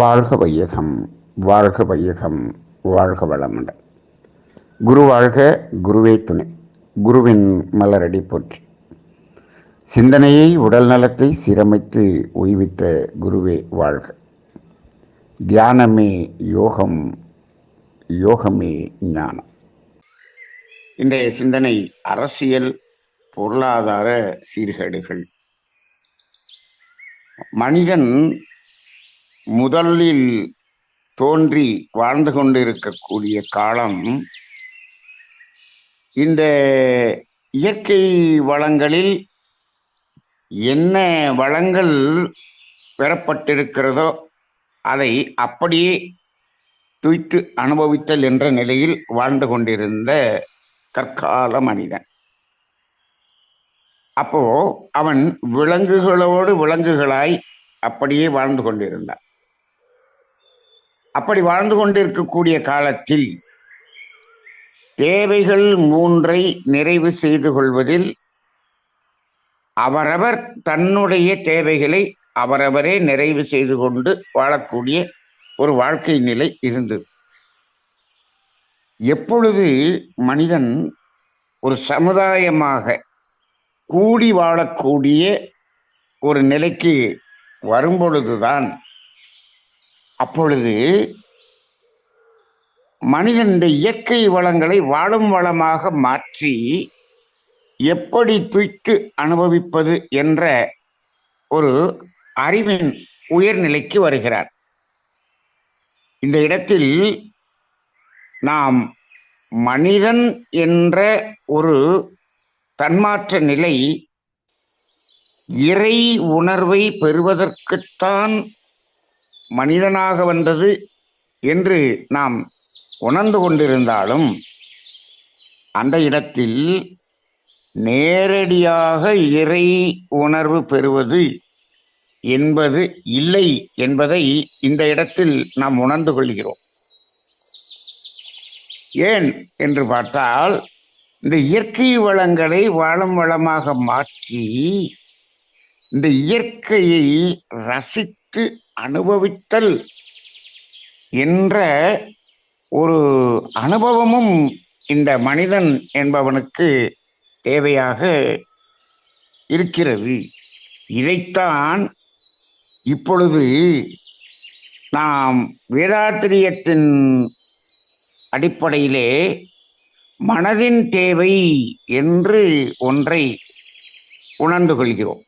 வாழ்க வையகம் வாழ்க வையகம் வாழ்க வளமுடன். குரு வாழ்க குருவே துணை. குருவின் மலரடி போற்றி. சிந்தனையை உடல் நலத்தை சீரமைத்து ஓய்வித்த குருவே வாழ்க. தியானமே யோகம் யோகமே ஞானம். இன்றைய சிந்தனை அரசியல் பொருளாதார சீர்கேடுகள். மனிதன் முதலில் தோன்றி வாழ்ந்து கொண்டிருக்கக்கூடிய காலம் இந்த இயற்கை வளங்களில் என்ன வளங்கள் பெறப்பட்டிருக்கிறதோ அதை அப்படியே துய்த்து அனுபவித்தல் என்ற நிலையில் வாழ்ந்து கொண்டிருந்த தற்கால மனிதன். அப்போ அவன் விலங்குகளோடு விலங்குகளாய் அப்படியே வாழ்ந்து கொண்டிருந்தான். அப்படி வாழ்ந்து கொண்டிருக்கக்கூடிய காலத்தில் தேவைகள் மூன்றை நிறைவு செய்து கொள்வதில் அவரவர் தன்னுடைய தேவைகளை அவரவரே நிறைவு செய்து கொண்டு வாழக்கூடிய ஒரு வாழ்க்கை நிலை இருந்தது. எப்பொழுது மனிதன் ஒரு சமுதாயமாக கூடி வாழக்கூடிய ஒரு நிலைக்கு வரும்பொழுதுதான் அப்பொழுது மனிதன் இயற்கை வளங்களை வாழும் வளமாக மாற்றி எப்படி தூக்கி அனுபவிப்பது என்ற ஒரு அறிவின் உயர்நிலைக்கு வருகிறார். இந்த இடத்தில் நாம் மனிதன் என்ற ஒரு தன்மாற்ற நிலை இறை உணர்வை பெறுவதற்குத்தான் மனிதனாக வந்தது என்று நாம் உணர்ந்து கொண்டிருந்தாலும் அந்த இடத்தில் நேரடியாக இறை உணர்வு பெறுவது என்பது இல்லை என்பதை இந்த இடத்தில் நாம் உணர்ந்து கொள்கிறோம். ஏன் என்று பார்த்தால் இந்த இயற்கை வளங்களை வாழும் வளமாக மாற்றி இந்த இயற்கையை ரசித்து அனுபவித்தல் என்ற ஒரு அனுபவமும் இந்த மனிதன் என்பவனுக்கு தேவையாக இருக்கிறது. இதைத்தான் இப்பொழுது நாம் வேதாத்திரியத்தின் அடிப்படையிலே மனதின் தேவை என்று ஒன்றை உணர்ந்து கொள்கிறோம்.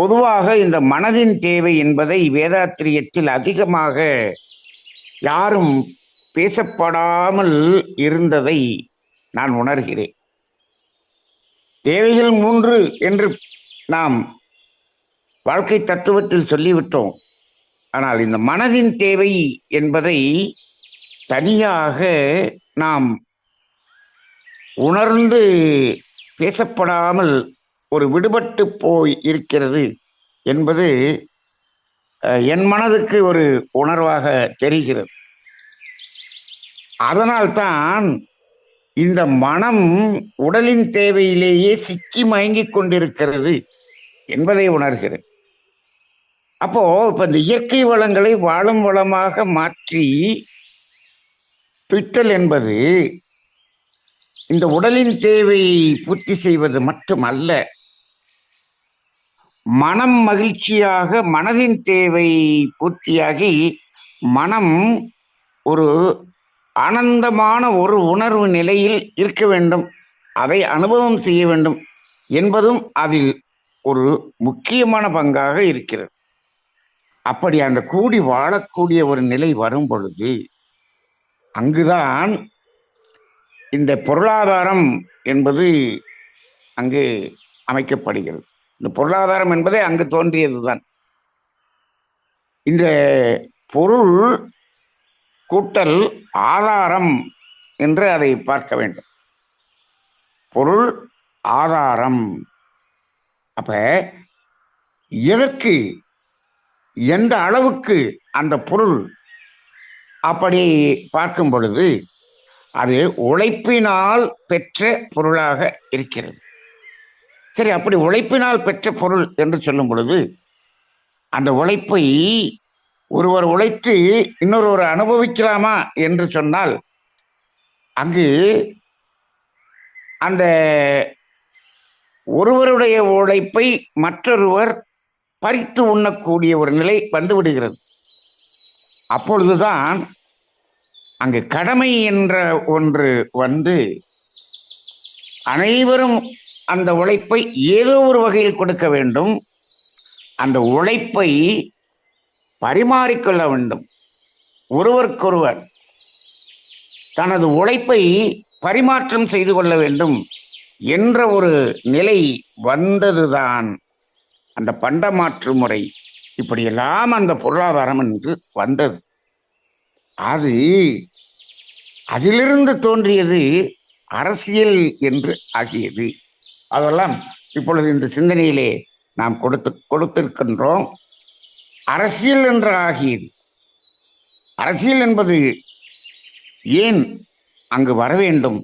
பொதுவாக இந்த மனதின் தேவை என்பதை வேதாத்திரியத்தில் அதிகமாக யாரும் பேசப்படாமல் இருந்ததை நான் உணர்கிறேன். தேவைகள் மூன்று என்று நாம் வாழ்க்கை தத்துவத்தில் சொல்லிவிட்டோம். ஆனால் இந்த மனதின் தேவை என்பதை தனியாக நாம் உணர்ந்து பேசப்படாமல் ஒரு விடுபட்டு போய் இருக்கிறது என்பது என் மனதுக்கு ஒரு உணர்வாக தெரிகிறது. அதனால்தான் இந்த மனம் உடலின் தேவையிலேயே சிக்கி மயங்கிக் கொண்டிருக்கிறது என்பதை உணர்கிறேன். அப்போ இப்ப இந்த இயற்கை வளங்களை வாழும் வளமாக மாற்றி பித்தல் என்பது இந்த உடலின் தேவையை பூர்த்தி செய்வது மட்டுமல்ல மனம் மகிழ்ச்சியாக மனதின் தேவை பூர்த்தியாகி மனம் ஒரு ஆனந்தமான ஒரு உணர்வு நிலையில் இருக்க வேண்டும். அதை அனுபவம் செய்ய வேண்டும் என்பதும் அதில் ஒரு முக்கியமான பங்காக இருக்கிறது. அப்படி அந்த கூடி வாழக்கூடிய ஒரு நிலை வரும் பொழுது அங்குதான் இந்த பொருளாதாரம் என்பது அங்கு அமைக்கப்படுகிறது. இந்த பொருளாதாரம் என்பதே அங்கு தோன்றியதுதான். இந்த பொருள் கூட்டல் ஆதாரம் என்று அதை பார்க்க வேண்டும். பொருள் ஆதாரம். அப்ப எதற்கு எந்த அளவுக்கு அந்த பொருள்? அப்படி பார்க்கும் பொழுது அது உழைப்பினால் பெற்ற பொருளாக இருக்கிறது. சரி அப்படி உழைப்பினால் பெற்ற பொருள் என்று சொல்லும் பொழுது அந்த உழைப்பை ஒருவர் உழைத்து இன்னொருவர் அனுபவிக்கலாமா என்று சொன்னால் அங்கு அந்த ஒருவருடைய உழைப்பை மற்றொருவர் பறித்து உண்ணக்கூடிய ஒரு நிலை வந்துவிடுகிறது. அப்பொழுதுதான் அங்கு கடமை என்ற ஒன்று வந்து அனைவரும் அந்த உழைப்பை ஏதோ ஒரு வகையில் கொடுக்க வேண்டும். அந்த உழைப்பை பரிமாறிக்கொள்ள வேண்டும். ஒருவருக்கொருவர் தனது உழைப்பை பரிமாற்றம் செய்து கொள்ள வேண்டும் என்ற ஒரு நிலை வந்ததுதான் அந்த பண்டமாற்று முறை. இப்படியெல்லாம் அந்த பொருளாதாரம் என்று வந்தது. அது அதிலிருந்து தோன்றியது அரசியல் என்று ஆகியது. அதெல்லாம் இப்பொழுது இந்த சிந்தனையிலே நாம் கொடுத்து கொடுத்திருக்கின்றோம். அரசியல் என்று ஆகியது. அரசியல் என்பது ஏன் அங்கு வர வேண்டும்?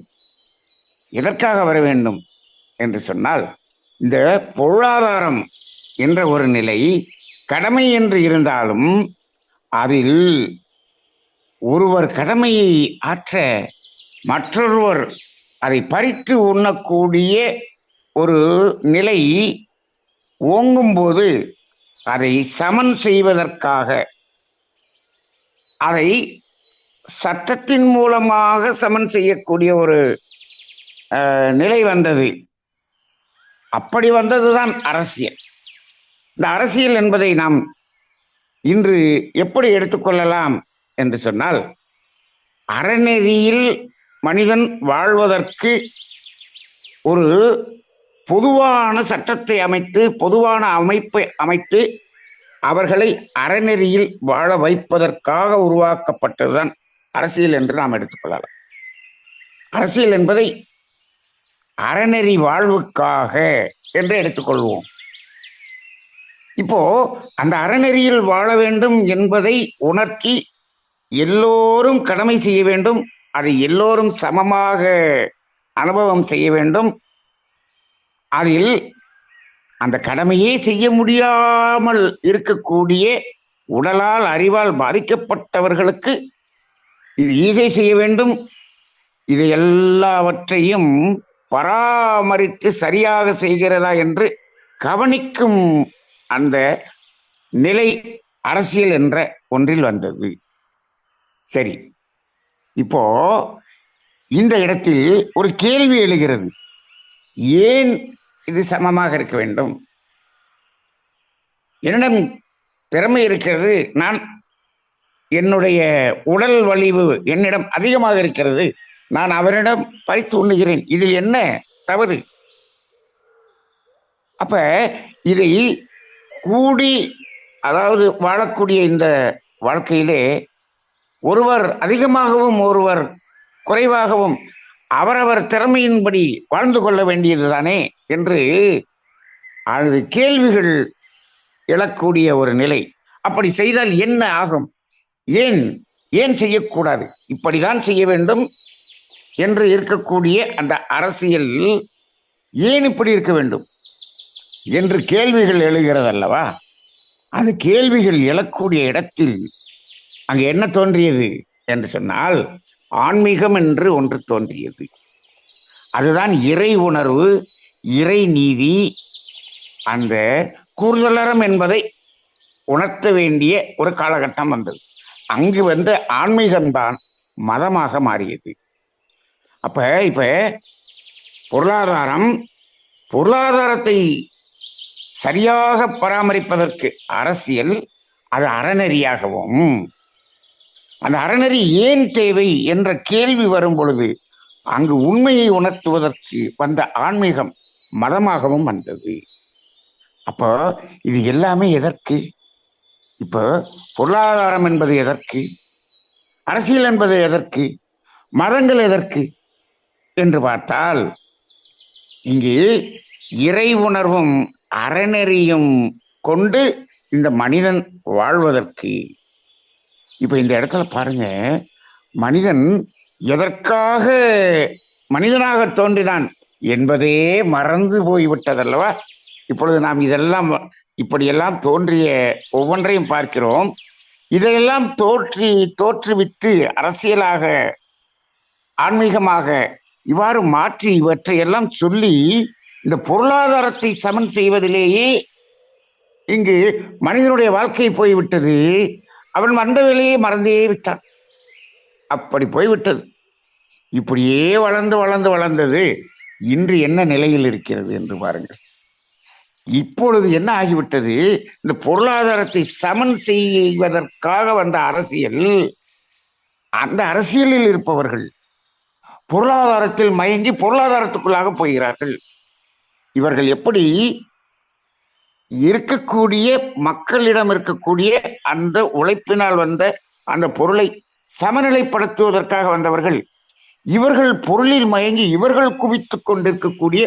எதற்காக வர வேண்டும் என்று சொன்னால் இந்த பொருளாதாரம் என்ற ஒரு நிலை கடமை என்று இருந்தாலும் அதில் ஒருவர் கடமையை ஆற்ற மற்றொருவர் அதை பறித்து உண்ணக்கூடிய ஒரு நிலை ஓங்கும்போது அதை சமன் செய்வதற்காக அதை சட்டத்தின் மூலமாக சமன் செய்யக்கூடிய ஒரு நிலை வந்தது. அப்படி வந்ததுதான் அரசியல். இந்த அரசியல் என்பதை நாம் இன்று எப்படி எடுத்துக்கொள்ளலாம் என்று சொன்னால் அறநெறியில் மனிதன் வாழ்வதற்கு ஒரு பொதுவான சட்டத்தை அமைத்து பொதுவான அமைப்பை அமைத்து அவர்களை அறநெறியில் வாழ வைப்பதற்காக உருவாக்கப்பட்டதுதான் அரசியல் என்று நாம் எடுத்துக்கொள்ளலாம் அரசியல் என்பதை அறநெறி வாழ்வுக்காக என்று எடுத்துக்கொள்வோம் இப்போ அந்த அறநெறியில் வாழ வேண்டும் என்பதை உணர்த்தி எல்லோரும் கடமை செய்ய வேண்டும் அதை எல்லோரும் சமமாக அனுபவம் செய்ய வேண்டும் அதில் அந்த கடமையே செய்ய முடியாமல் இருக்கக்கூடிய உடலால் அறிவால் பாதிக்கப்பட்டவர்களுக்கு இது ஈகை செய்ய வேண்டும். இது எல்லாவற்றையும் பராமரித்து சரியாக செய்கிறதா என்று கவனிக்கும் அந்த நிலை அரசியல் என்ற ஒன்றில் வந்தது. சரி இப்போ இந்த இடத்தில் ஒரு கேள்வி எழுகிறது. ஏன் இது சமமாக இருக்க வேண்டும்? என்னிடம் திறமை இருக்கிறது நான் என்னுடைய உடல் வலிவு என்னிடம் அதிகமாக இருக்கிறது நான் அவரிடம் பறித்து உண்ணுகிறேன். இதில் என்ன தவறு? அப்ப இதை கூடி அதாவது வாழக்கூடிய இந்த வாழ்க்கையிலே ஒருவர் அதிகமாகவும் ஒருவர் குறைவாகவும் அவரவர் திறமையின்படி வாழ்ந்து கொள்ள வேண்டியதுதானே என்று அது கேள்விகள் எழக்கூடிய ஒரு நிலை. அப்படி செய்தால் என்ன ஆகும்? ஏன் ஏன் செய்யக்கூடாது? இப்படிதான் செய்ய வேண்டும் என்று இருக்கக்கூடிய அந்த அரசியல் ஏன் இப்படி இருக்க வேண்டும்? என்று கேள்விகள் எழுகிறது அல்லவா அந்த கேள்விகள் எழக்கூடிய இடத்தில் அங்கு என்ன தோன்றியது என்று சொன்னால் ஆன்மீகம் என்று ஒன்று தோன்றியது. அதுதான் இறை உணர்வு இறை நீதி. அந்த கூறுதலரம் என்பதை உணர்த்த வேண்டிய ஒரு காலகட்டம் வந்தது. அங்கு வந்து ஆன்மீகம்தான் மதமாக மாறியது. அப்ப இப்ப பொருளாதாரம் பொருளாதாரத்தை சரியாக பராமரிப்பதற்கு அரசியல் அது அறநெறியாகவும் அந்த அறநெறி ஏன் தேவை என்ற கேள்வி வரும் பொழுது அங்கு உண்மையை உணர்த்துவதற்கு வந்த ஆன்மீகம் மதமாகவும் வந்தது. அப்போ இது எல்லாமே எதற்கு? இப்போ பொருளாதாரம் என்பது எதற்கு? அரசியல் என்பது எதற்கு? மதங்கள் எதற்கு? என்று பார்த்தால் இங்கு இறை உணர்வும் அறநெறியும் கொண்டு இந்த மனிதன் வாழ்வதற்கு இப்போ இந்த இடத்துல பாருங்க மனிதன் எதற்காக மனிதனாக தோன்றினான் என்பதே மறந்து போய்விட்டதல்லவா? இப்பொழுது நாம் இதெல்லாம் இப்படியெல்லாம் தோன்றிய ஒவ்வொன்றையும் பார்க்கிறோம். இதையெல்லாம் தோற்றி தோற்றுவித்து அரசியலாக ஆன்மீகமாக இவ்வாறு மாற்றி இவற்றை எல்லாம் சொல்லி இந்த பொருளாதாரத்தை சமன் செய்வதிலேயே இங்கு மனிதனுடைய வாழ்க்கை போய்விட்டது. அவன் வந்த வேலையை மறந்தே விட்டான். அப்படி போய்விட்டது. இப்படியே வளர்ந்து வளர்ந்து வளர்ந்தது. இன்று என்ன நிலையில் இருக்கிறது என்று பாருங்கள். இப்பொழுது என்ன ஆகிவிட்டது? இந்த பொருளாதாரத்தை சமன் செய்வதற்காக வந்த அரசியல். அந்த அரசியலில் இருப்பவர்கள் பொருளாதாரத்தில் மயங்கி பொருளாதாரத்துக்குள்ளாக போகிறார்கள். இவர்கள் எப்படி இருக்கக்கூடிய மக்களிடம் இருக்கக்கூடிய அந்த உழைப்பினால் வந்த அந்த பொருளை சமநிலைப்படுத்துவதற்காக வந்தவர்கள் இவர்கள் பொருளில் மயங்கி இவர்கள் குவித்து கொண்டிருக்கக்கூடிய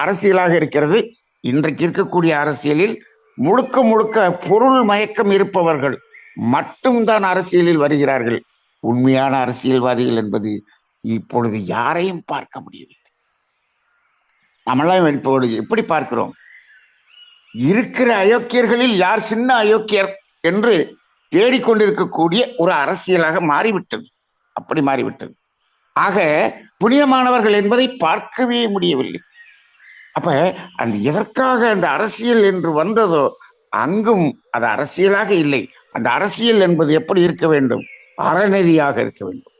அரசியலாக இருக்கிறது. இன்றைக்கு இருக்கக்கூடிய அரசியலில் முழுக்க முழுக்க பொருள் மயக்கம் இருப்பவர்கள் மட்டும்தான் அரசியலில் வருகிறார்கள். உண்மையான அரசியல்வாதிகள் என்பது இப்பொழுது யாரையும் பார்க்க முடியவில்லை. நம்மளாம் இப்பொழுது எப்படி பார்க்கிறோம்? இருக்கிற அயோக்கியர்களில் யார் சின்ன அயோக்கியர் என்று தேடிக்கொண்டிருக்கக்கூடிய ஒரு அரசியலாக மாறிவிட்டது. அப்படி மாறிவிட்டது. ஆக புனிதமானவர்கள் என்பதை பார்க்கவே முடியவில்லை. அப்ப அந்த எதற்காக அந்த அரசியல் என்று வந்ததோ அங்கும் அது அரசியலாக இல்லை. அந்த அரசியல் என்பது எப்படி இருக்க வேண்டும்? அறநெறியாக இருக்க வேண்டும்.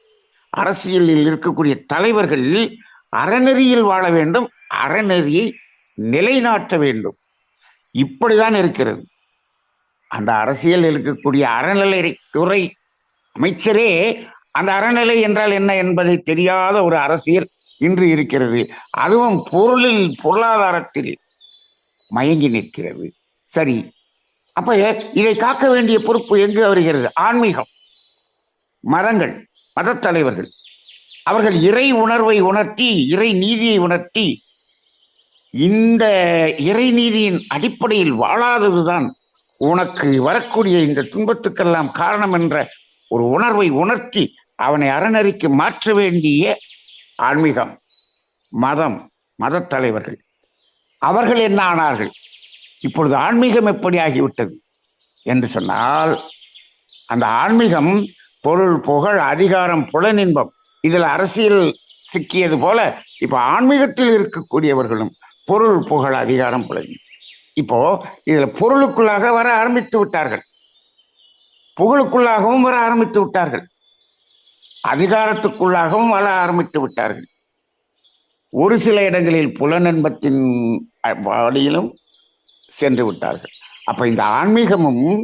அரசியலில் இருக்கக்கூடிய தலைவர்கள் அறநெறியில் வாழ வேண்டும். அறநெறியை நிலைநாட்ட வேண்டும். இப்படிதான் இருக்கிறது. அந்த அரசியல் இருக்கக்கூடிய அறநிலை துறை அமைச்சரே அந்த அறநிலை என்றால் என்ன என்பதை தெரியாத ஒரு அரசியல் இன்று இருக்கிறது. அதுவும் பொருளில் பொருளாதாரத்தில் மயங்கி நிற்கிறது. சரி அப்ப இதை காக்க வேண்டிய பொறுப்பு எங்கு வருகிறது? ஆன்மீகம். மதங்கள் மதத் தலைவர்கள் அவர்கள் இறை உணர்வை உணர்த்தி இறை நீதியை உணர்த்தி இந்த இறைநீதியின் அடிப்படையில் வாழாததுதான் உனக்கு வரக்கூடிய இந்த துன்பத்துக்கெல்லாம் காரணம் என்ற ஒரு உணர்வை உணர்த்தி அவனை அறநெறிக்கு மாற்ற வேண்டிய ஆன்மீகம் மதம் மதத்தலைவர்கள் அவர்கள் என்ன ஆனார்கள்? இப்பொழுது ஆன்மீகம் எப்படி ஆகிவிட்டது என்று சொன்னால் அந்த ஆன்மீகம் பொருள் புகழ் அதிகாரம் புலனின்பம் இதில் அரசியல் சிக்கியது போல இப்போ ஆன்மீகத்தில் இருக்கக்கூடியவர்களும் பொருள் புகழ் அதிகாரம் புலனின்பம் இப்போ இதுல பொருளுக்குள்ளாக வர ஆரம்பித்து விட்டார்கள். புகழுக்குள்ளாகவும் வர ஆரம்பித்து விட்டார்கள். அதிகாரத்துக்குள்ளாகவும் வர ஆரம்பித்து விட்டார்கள். ஒரு சில இடங்களில் புலநன்பத்தின் வழியிலும் சென்று விட்டார்கள். அப்ப இந்த ஆன்மீகமும்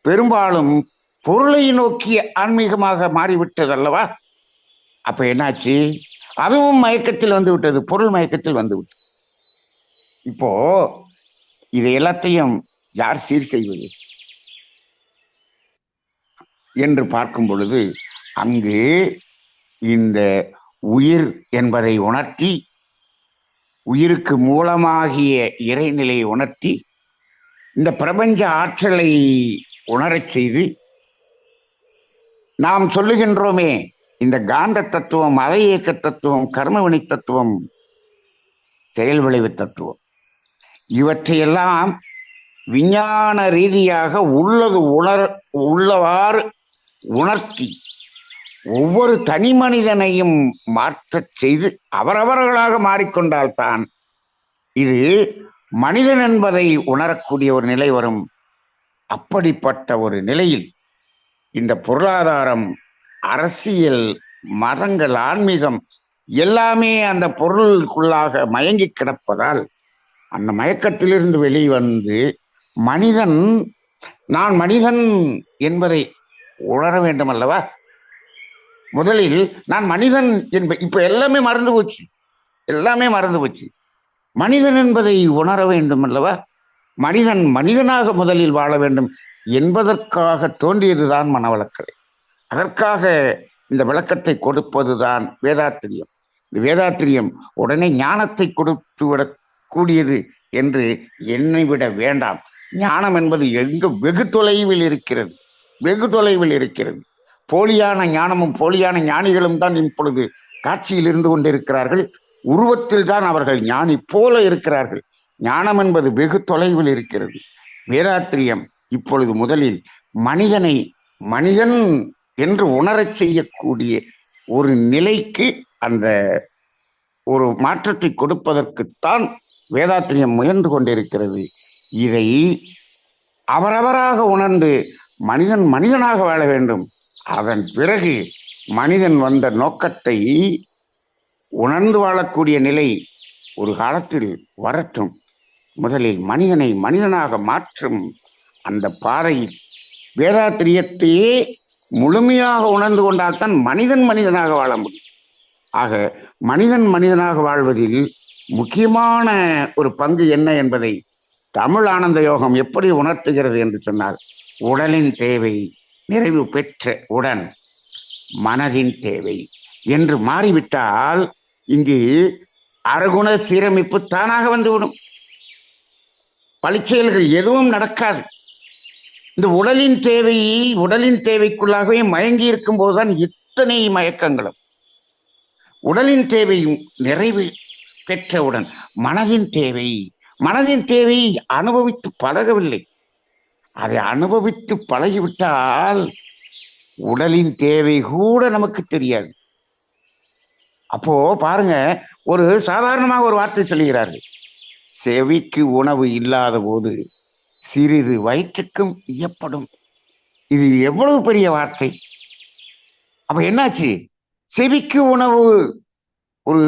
பெரும்பாலும் பொருளை நோக்கிய ஆன்மீகமாக மாறிவிட்டது அல்லவா? அப்ப என்னாச்சு? அதுவும் மயக்கத்தில் வந்து விட்டது. பொருள் மயக்கத்தில் வந்து விட்டது. இப்போ இது எல்லாத்தையும் யார் சீர் செய்வது? என்று பார்க்கும் பொழுது அங்கு இந்த உயிர் என்பதை உணர்த்தி உயிருக்கு மூலமாகிய இறைநிலையை உணர்த்தி இந்த பிரபஞ்ச ஆற்றலை உணரச் செய்து நாம் சொல்லுகின்றோமே இந்த காந்த தத்துவம் மத இயக்க தத்துவம் கர்மவினை தத்துவம் செயல் விளைவு தத்துவம். இவற்றையெல்லாம் விஞ்ஞான ரீதியாக உள்ளது உணர் உள்ளவாறு உணர்த்தி ஒவ்வொரு தனி மனிதனையும் மாற்றச் செய்து அவரவர்களாக மாறிக்கொண்டால்தான் இது மனிதன் என்பதை உணரக்கூடிய ஒரு நிலை வரும். அப்படிப்பட்ட ஒரு நிலையில் இந்த பொருளாதாரம் அரசியல் மதங்கள் ஆன்மீகம் எல்லாமே அந்த பொருளுக்குள்ளாக மயங்கி கிடப்பதால் அந்த மயக்கத்திலிருந்து வெளிவந்து மனிதன் நான் மனிதன் என்பதை உணர வேண்டும் அல்லவா முதலில் நான் மனிதன் என்ப இப்ப எல்லாமே மறந்து போச்சு. எல்லாமே மறந்து போச்சு. மனிதன் என்பதை உணர வேண்டும் அல்லவா மனிதன் மனிதனாக முதலில் வாழ வேண்டும் என்பதற்காக தோன்றியதுதான் மனவளக்கலை. அதற்காக இந்த விளக்கத்தை கொடுப்பதுதான் வேதாத்திரியம். இந்த வேதாத்திரியம். உடனே ஞானத்தை கொடுத்து விட கூடியது என்று என்னை விட வேண்டாம். ஞானம் என்பது எங்கு வெகு தொலைவில் இருக்கிறது. வெகு தொலைவில் இருக்கிறது. போலியான ஞானமும் போலியான ஞானிகளும் தான் இப்பொழுது காட்சியில் இருந்து கொண்டிருக்கிறார்கள். உருவத்தில் தான் அவர்கள் ஞானி போல இருக்கிறார்கள். ஞானம் என்பது வெகு தொலைவில் இருக்கிறது. வேதாத்திரியம் இப்பொழுது முதலில் மனிதனை மனிதன் என்று உணரச் செய்யக்கூடிய ஒரு நிலைக்கு அந்த ஒரு மாற்றத்தை கொடுப்பதற்குத்தான் வேதாத்திரியம் முயன்று கொண்டிருக்கிறது. இதை அவரவராக உணர்ந்து மனிதன் மனிதனாக வாழ வேண்டும். அதன் பிறகு மனிதன் வந்த நோக்கத்தை உணர்ந்து வாழக்கூடிய நிலை ஒரு காலத்தில் வரட்டும். முதலில் மனிதனை மனிதனாக மாற்றும் அந்த பாதையில் வேதாத்திரியத்தையே முழுமையாக உணர்ந்து கொண்டால்தான் மனிதன் மனிதனாக வாழ முடியும். ஆக மனிதன் மனிதனாக வாழ்வதில் முக்கியமான ஒரு பங்கு என்ன என்பதை தமிழ் ஆனந்த யோகம் எப்படி உணர்த்துகிறது என்று சொன்னால் உடலின் தேவை நிறைவு பெற்ற உடன் மனதின் தேவை என்று மாறிவிட்டால் இங்கு அறகுண சீரமைப்பு தானாக வந்துவிடும். பழிச்செயல்கள் எதுவும் நடக்காது. இந்த உடலின் தேவையை உடலின் தேவைக்குள்ளாகவே மயங்கி இருக்கும் போதுதான் இத்தனை மயக்கங்களும். உடலின் தேவையும் நிறைவு பெற்றவுடன் மனதின் தேவை மனதின் தேவையை அனுபவித்து பழகவில்லை. அதை அனுபவித்து பழகிவிட்டால் உடலின் தேவை கூட நமக்கு தெரியாது. அப்போ பாருங்க ஒரு சாதாரணமாக ஒரு வார்த்தை சொல்கிறார்கள் செவிக்கு உணவு இல்லாத போது சிறிது வயிற்றுக்கும் இயப்படும் இது எவ்வளவு பெரிய வார்த்தை. அப்ப என்னாச்சு? செவிக்கு உணவு. ஒரு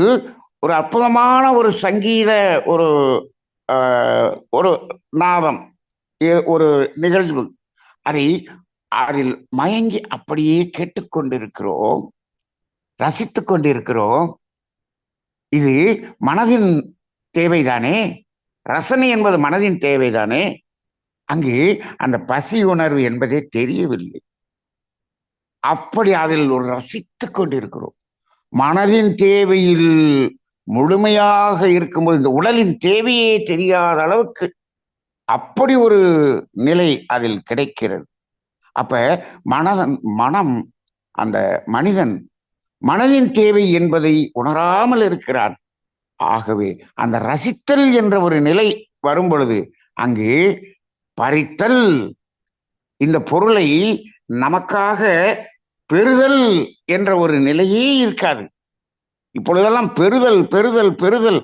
ஒரு அற்புதமான ஒரு சங்கீத ஒரு ஆஹ், ஒரு நாதம் ஏ- ஒரு நிகழ்வு. அதை அதில் மயங்கி அப்படியே கேட்டுக்கொண்டிருக்கிறோம் ரசித்து கொண்டிருக்கிறோம். இது மனதின் தேவைதானே? ரசனை என்பது மனதின் தேவைதானே? அங்கு அந்த பசி உணர்வு என்பதே தெரியவில்லை. அப்படி அதில் ஒரு ரசித்து கொண்டிருக்கிறோம். மனதின் தேவையில் முழுமையாக இருக்கும்போது இந்த உடலின் தேவையே தெரியாத அளவுக்கு அப்படி ஒரு நிலை அதில் கிடைக்கிறது. அப்ப மனதன் மனம் அந்த மனிதன் மனதின் தேவை என்பதை உணராமல் இருக்கிறான். ஆகவே அந்த ரசித்தல் என்ற ஒரு நிலை வரும் பொழுது அங்கு பறித்தல் இந்த பொருளை நமக்காக பெறுதல் என்ற ஒரு நிலையே இருக்காது. இப்பொழுதெல்லாம் பெறுதல் பெறுதல் பெறுதல்.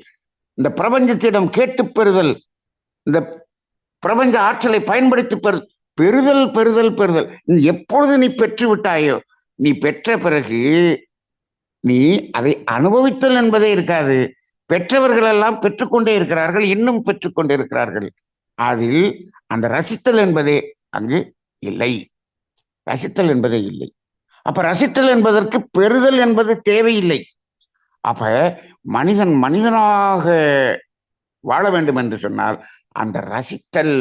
இந்த பிரபஞ்சத்திடம் கேட்டு பெறுதல். இந்த பிரபஞ்ச ஆற்றலை பயன்படுத்தி பெறு பெறுதல் பெறுதல் பெறுதல். நீ எப்பொழுது நீ பெற்று விட்டாயோ நீ பெற்ற பிறகு நீ அதை அனுபவித்தல் என்பதே இருக்காது. பெற்றவர்கள் எல்லாம் பெற்றுக்கொண்டே இருக்கிறார்கள் இன்னும் பெற்றுக்கொண்டே இருக்கிறார்கள். அதில் அந்த ரசித்தல் என்பதே அங்கு இல்லை. ரசித்தல் என்பதே இல்லை. அப்ப ரசித்தல் என்பதற்கு பெறுதல் என்பது தேவையில்லை. அப்ப மனிதன் மனிதனாக வாழ வேண்டும் என்று சொன்னால் அந்த ரசித்தல்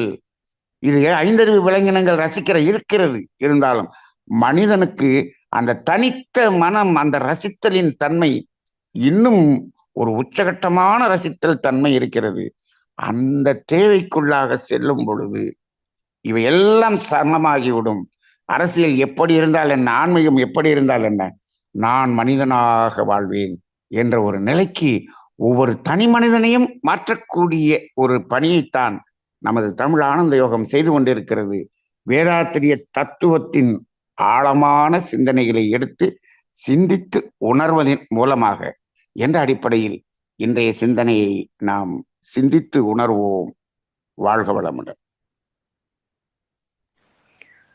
இது ஐந்தறிவு விலங்கினங்கள் ரசிக்கிற இருக்கிறது இருந்தாலும் மனிதனுக்கு அந்த தனித்த மனம் அந்த ரசித்தலின் தன்மை இன்னும் ஒரு உச்சகட்டமான ரசித்தல் தன்மை இருக்கிறது. அந்த தேவைக்குள்ளாக செல்லும் பொழுது இவையெல்லாம் சமமாகிவிடும். அரசியல் எப்படி இருந்தால் என்ன ஆன்மீகம் எப்படி இருந்தால் என்ன நான் மனிதனாக வாழ்வேன். என்ற ஒரு நிலைக்கு ஒவ்வொரு தனி மனிதனையும் மாற்றக்கூடிய ஒரு பணியைத்தான் நமது தமிழ் ஆனந்த யோகம் செய்து கொண்டிருக்கிறது. வேதாத்திரிய தத்துவத்தின் ஆழமான சிந்தனைகளை எடுத்து சிந்தித்து உணர்வதன் மூலமாக என்ற அடிப்படையில் இன்றைய சிந்தனையை நாம் சிந்தித்து உணர்வோம். வாழ்க வளமுடன்.